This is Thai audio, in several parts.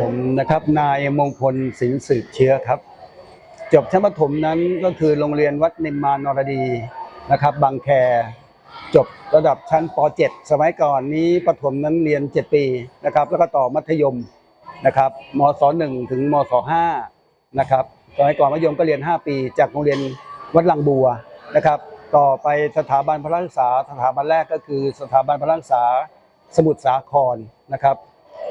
ผมนะครับ นายมงคลสินสืบเชื้อครับ จบชั้นประถมนั้นก็คือโรงเรียนวัดนิมมานรดีนะครับ บางแคจบระดับชั้นป .7 สมัยก่อนนี้ประถมนั้นเรียน 7 ปีนะครับ แล้วก็ต่อมัธยมนะครับมศ 1 ถึงมศ 5 นะครับสมัยก่อนมัธยมก็เรียน 5 ปี จากโรงเรียนวัดลังบัวนะครับ ต่อไปสถาบันพระศึกษา สถาบันแรกก็คือสถาบันพระศึกษา สมุทรสาครนะครับ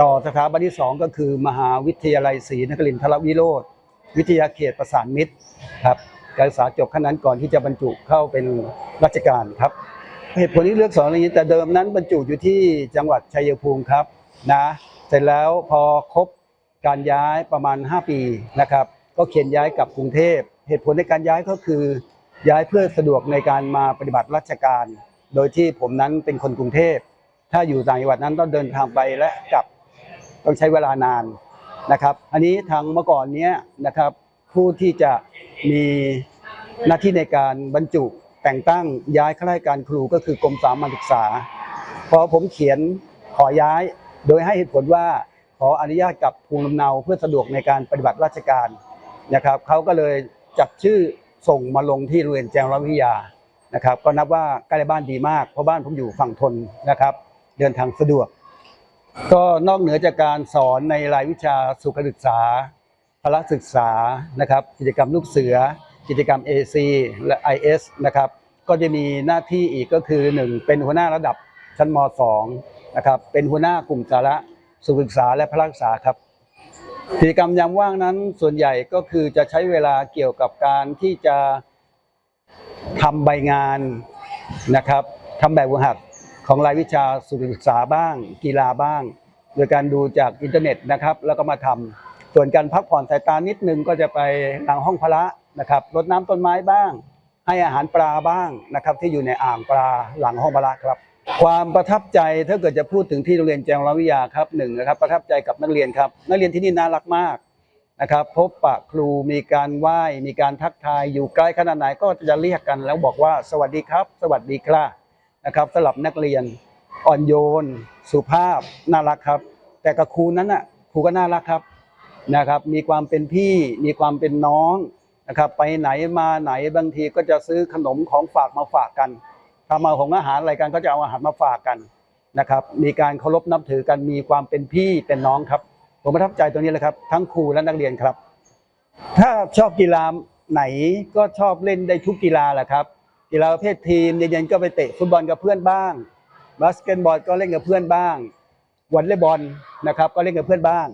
ต่อสถาบันที่สองก็คือ มหาวิทยาลัยศรีนครินทรวิโรธวิทยาเขตประสานมิตรครับการศึกษาจบขั้นนั้นก่อนที่จะบรรจุเข้าเป็นราชการครับเหตุผลที่เลือกสอนอะไรนี้แต่เดิมนั้นบรรจุอยู่ที่จังหวัดชัยภูมิครับนะเสร็จแล้วพอครบการย้ายประมาณ 5 ปีนะครับก็เขียนย้ายกลับกรุงเทพ เหตุผลในการย้ายก็คือ ย้ายเพื่อสะดวกในการมาปฏิบัติราชการ โดยที่ผมนั้นเป็นคนกรุงเทพ ถ้าอยู่ต่างจังหวัดนั้นต้องเดินทางไปและกลับ ต้องใช้เวลานานนะครับ อันนี้ทางเมื่อก่อนเนี้ยนะครับ ผู้ที่จะมีหน้าที่ในการบรรจุแต่งตั้งย้ายข้าราชการครูก็คือกรมสามัญศึกษา พอผมเขียนขอย้าย โดยให้เหตุผลว่าขออนุญาตกับภูมิลำเนาเพื่อสะดวกในการปฏิบัติราชการนะครับเขาก็เลยจัดชื่อส่งมาลงที่โรงเรียนแจงรัฐวิทยานะครับ ก็นับว่าใกล้บ้านดีมากเพราะบ้านผมอยู่ฝั่งทนนะครับ เดินทางสะดวก ก็นอกเหนือจากการสอนในรายวิชาสุขศึกษาพละศึกษานะครับ กิจกรรมลูกเสือ กิจกรรม AC และ IS นะครับ ก็จะมีหน้าที่อีกก็คือ 1 เป็นหัวหน้าระดับชั้นม .2 นะครับ เป็นหัวหน้ากลุ่มสาระสุขศึกษาและพละศึกษาครับ กิจกรรมยามว่างนั้นส่วนใหญ่ก็คือจะใช้เวลาเกี่ยวกับการที่จะทำใบงานนะครับทำแบบฝึกหัด ของรายวิชาสุขศึกษาบ้าง กีฬาบ้าง โดยการดูจากอินเทอร์เน็ตนะครับ แล้วก็มาทำส่วนการพักผ่อนสายตานิดนึงก็จะไปหลังห้องพระนะครับรดน้ำต้นไม้บ้าง ให้อาหารปลาบ้างนะครับ ที่อยู่ในอ่างปลาหลังห้องพระครับ ความประทับใจถ้าเกิดจะพูดถึงที่โรงเรียนแจงรวิทยาครับหนึ่งนะครับประทับใจกับนักเรียนครับ นักเรียนที่นี่น่ารักมากนะครับพบปะครูมีการไหว้มีการทักทายอยู่ใกล้ขนาดไหนก็จะเรียกกันแล้วบอกว่าสวัสดีครับ สวัสดีครับ นะครับสำหรับนักเรียนอ่อนโยน สุภาพน่ารักครับ แต่กับครูนั้นน่ะครูก็น่ารักครับนะครับ มีความเป็นพี่มีความเป็นน้องนะครับ ไปไหนมาไหนบางทีก็จะซื้อขนมของฝากมาฝากกันทำมาของอาหารอะไรกันก็จะเอาอาหารมาฝากกันนะครับ มีการเคารพนับถือกันมีความเป็นพี่เป็นน้องครับ ผมประทับใจตรงนี้เลยครับ ทั้งครูและนักเรียนครับ ถ้าชอบกีฬาไหนก็ชอบเล่นได้ทุกกีฬาแหละครับ กีฬาประเภททีม เย็นๆก็ไปเตะฟุตบอลกับเพื่อนบ้างบาสเกตบอลก็เล่นกับเพื่อนบ้างวอลเลย์บอลนะครับก็เล่นกับเพื่อนบ้าง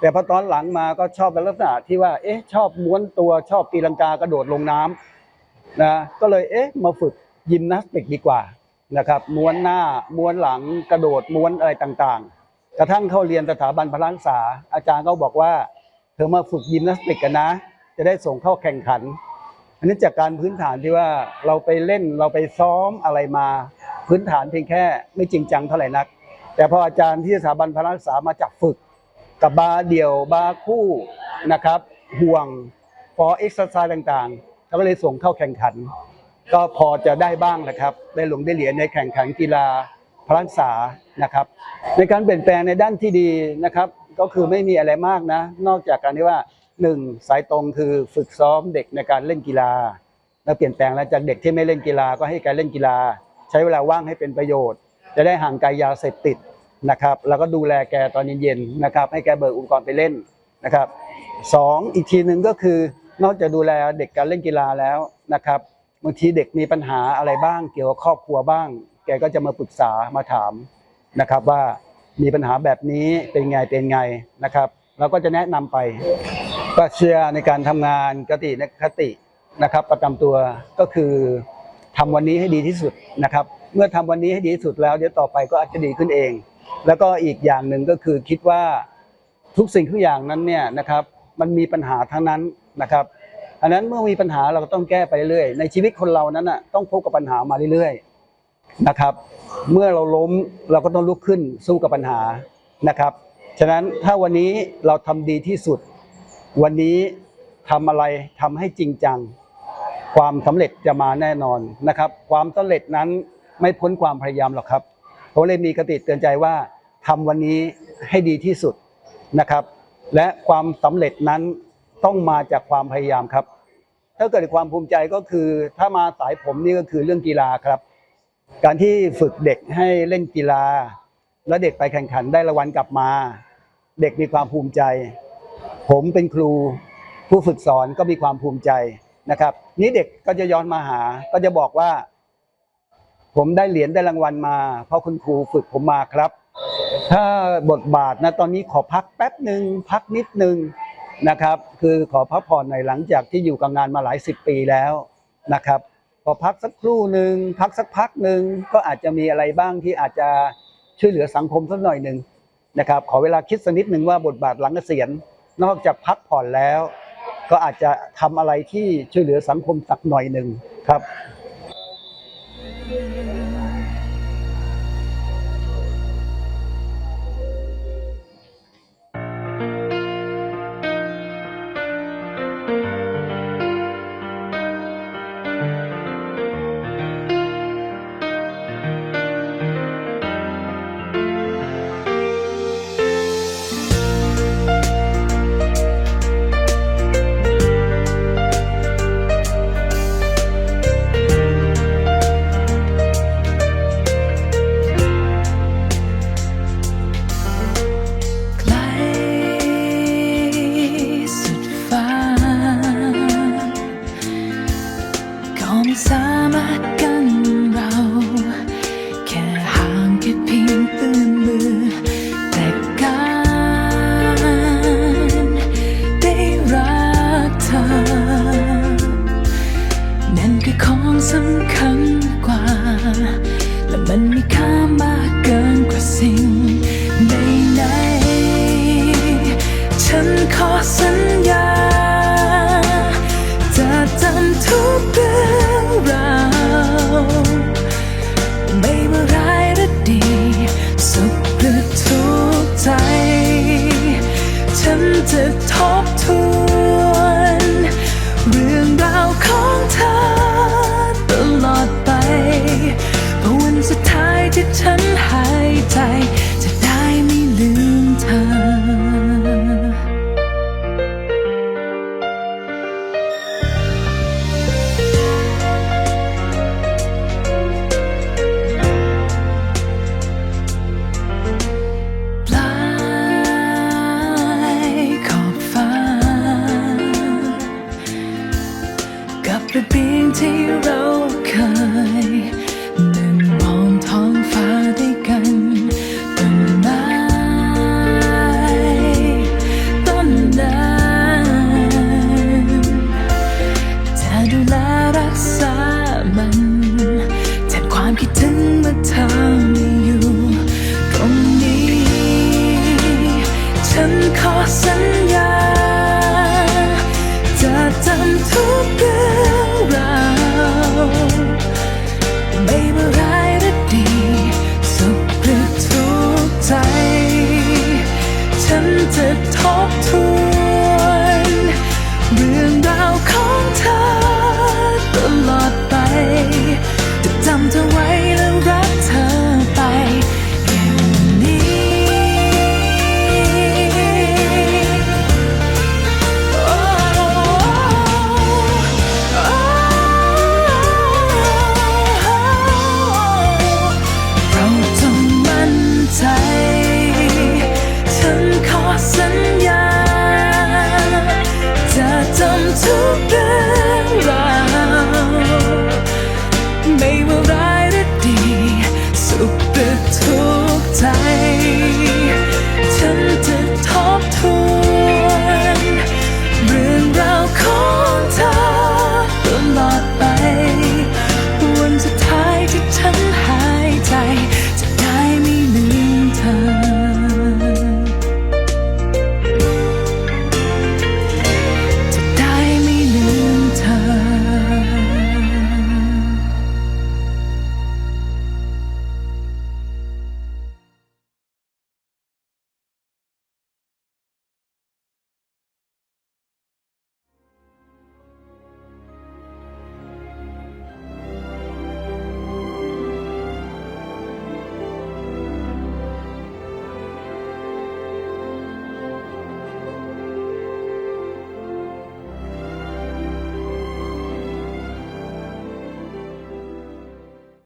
แต่พอตอนหลังมาก็ชอบในลักษณะที่ว่า เอ๊ะ ชอบม้วนตัวชอบตีลังกากระโดดลงน้ำนะก็เลยเอ๊ะมาฝึกยิมนาสติกดีกว่านะครับม้วนหน้าม้วนหลังกระโดดม้วนอะไรต่างๆ กระทั่งเข้าเรียนสถาบันพลังษาอาจารย์ก็บอกว่า เธอมาฝึกยิมนาสติกกันนะ จะได้ส่งเข้าแข่งขัน อันนี้จากการพื้นฐานที่ว่าเราไปเล่นเราไปซ้อมอะไรมา พื้นฐานเพียงแค่ไม่จริงจังเท่าไหร่นัก แต่พออาจารย์ที่สถาบันพลังษามาจับฝึก กับบาเดี่ยวบาคู่นะครับ ห่วงฟอเอ็กซ์ไซส์ต่างๆก็เลยส่งเข้าแข่งขัน ก็พอจะได้บ้างนะครับ ได้ลงได้เหรียญในแข่งขันกีฬาพลังษานะครับ ในการเปลี่ยนแปลงในด้านที่ดีนะครับ ก็คือไม่มีอะไรมากนะ นอกจากการที่ว่า หนึ่งสายตรงคือฝึกซ้อมเด็กในการเล่นกีฬา แล้วเปลี่ยนแปลงแล้วจากเด็กที่ไม่เล่นกีฬาก็ให้การเล่นกีฬา ใช้เวลาว่างให้เป็นประโยชน์ จะได้ห่างไกลยาเสพติดนะครับ แล้วก็ดูแลแกตอนเย็นๆนะครับ ให้แกเบิกอุปกรณ์ไปเล่นนะครับสองอีกทีหนึ่งก็คือนอกจากดูแลเด็กการเล่นกีฬาแล้วนะครับบางทีเด็กมีปัญหาอะไรบ้าง เกี่ยวกับครอบครัวบ้าง แกก็จะมาปรึกษามาถามนะครับว่ามีปัญหาแบบนี้เป็นไงเป็นไงนะครับ เราก็จะแนะนำไป ก็เชื่อในการทำงานกติคตินะครับ ประจำตัวก็คือทำวันนี้ให้ดีที่สุดนะครับ เมื่อทำวันนี้ให้ดีที่สุดแล้ว เดี๋ยวต่อไปก็อาจจะดีขึ้นเอง แล้วก็อีกอย่างหนึ่งก็คือคิดว่าทุกสิ่งทุกอย่างนั้นเนี่ยนะครับ มันมีปัญหาทั้งนั้นนะครับอันนั้นเมื่อมีปัญหาเราก็ต้องแก้ไปเรื่อยในชีวิตคนเรานั้นน่ะต้องพบกับปัญหามาเรื่อยๆนะครับ เมื่อเราล้มเราก็ต้องลุกขึ้นสู้กับปัญหานะครับ ฉะนั้นถ้าวันนี้เราทำดีที่สุด วันนี้ทำอะไรทำให้จริงจัง ความสำเร็จจะมาแน่นอนนะครับ ความสำเร็จนั้นไม่พ้นความพยายามหรอกครับผมเลยมีกติเตือนใจว่าทำวันนี้ให้ดีที่สุดนะครับ และความสำเร็จนั้นต้องมาจากความพยายามครับ ถ้าเกิดความภูมิใจก็คือ ถ้ามาสายผมนี่ก็คือเรื่องกีฬาครับ การที่ฝึกเด็กให้เล่นกีฬา แล้วเด็กไปแข่งขันได้รางวัลกลับมา เด็กมีความภูมิใจ ผมเป็นครูผู้ฝึกสอนก็มีความภูมิใจนะครับ นี้เด็กก็จะย้อนมาหา ก็จะบอกว่า ผมได้เหรียญได้รางวัลมา เพราะคุณครูฝึกผมมาครับ ถ้าบทบาทนะตอนนี้ขอพักแป๊บหนึ่งพักนิดหนึ่งนะครับ คือขอพักผ่อนหน่อยหลังจากที่อยู่กับงานมาหลายสิบปีแล้วนะครับพอพักสักครู่หนึ่งพักสักพักหนึ่งก็อาจจะมีอะไรบ้างที่อาจจะช่วยเหลือสังคมสักหน่อยหนึ่งนะครับ ขอเวลาคิดสักนิดหนึ่งว่าบทบาทหลังเกษียณ นอกจากพักผ่อนแล้ว ก็อาจจะทำอะไรที่ช่วยเหลือสังคมสักหน่อยหนึ่งครับ สำคัญกว่า และมันไม่ ที่เราเคยนั่งมองท้องฟ้าด้วยกันต้นไม้ต้นนั้นจะดูแลรักษามันแทนความคิดถึงเมื่อเธอไม่อยู่ตรงนี้ ฉันขอสัญญา ฉันจ ว่